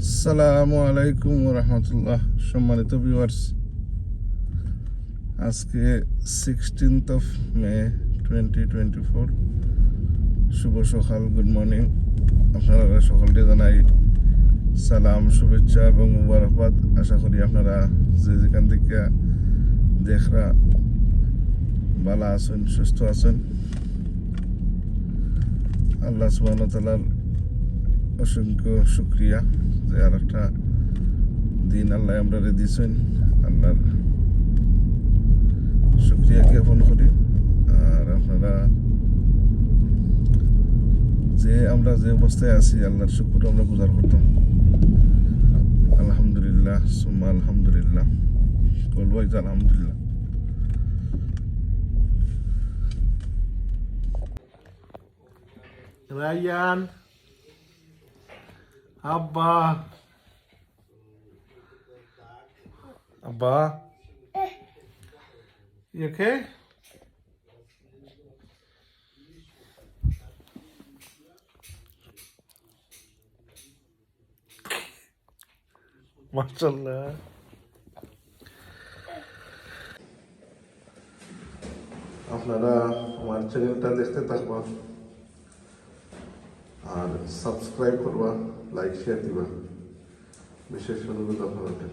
আসসালামু আলাইকুম রহমতুল্লাহ সম্মানিত ভিউয়ার্স আজকে sixteenth of May twenty twenty four শুভ সকাল গুড মর্নিং আপনারা সকলকে জানাই সালাম, শুভেচ্ছা এবং মুবারকবাদ। আশা করি আপনারা যে যেখান থেকে দেখরা ভালো আছেন, সুস্থ আছেন। আল্লাহ সুবাহ তালার অসংখ্য শুক্রিয়া যে আর একটা দিন আল্লাহ আমরা দিয়েছেন আল্লাহর শুক্রিয়া জ্ঞাপন করি। আর আপনারা যে আমরা যে অবস্থায় আছি, আল্লাহর শুক্র আমরা গুজার করতাম। আলহামদুলিল্লাহ, সুম্মা আলহামদুলিল্লাহ বলব আলহামদুলিল্লাহ। Ryan. Abba. You okay? MashaAllah. আপনারা আমার চ্যানেলটা দেখতে থাকবা আর সাবস্ক্রাইব করবা লাইক শেয়ার দিবা বিশেষ অনুরোধ আপনাদের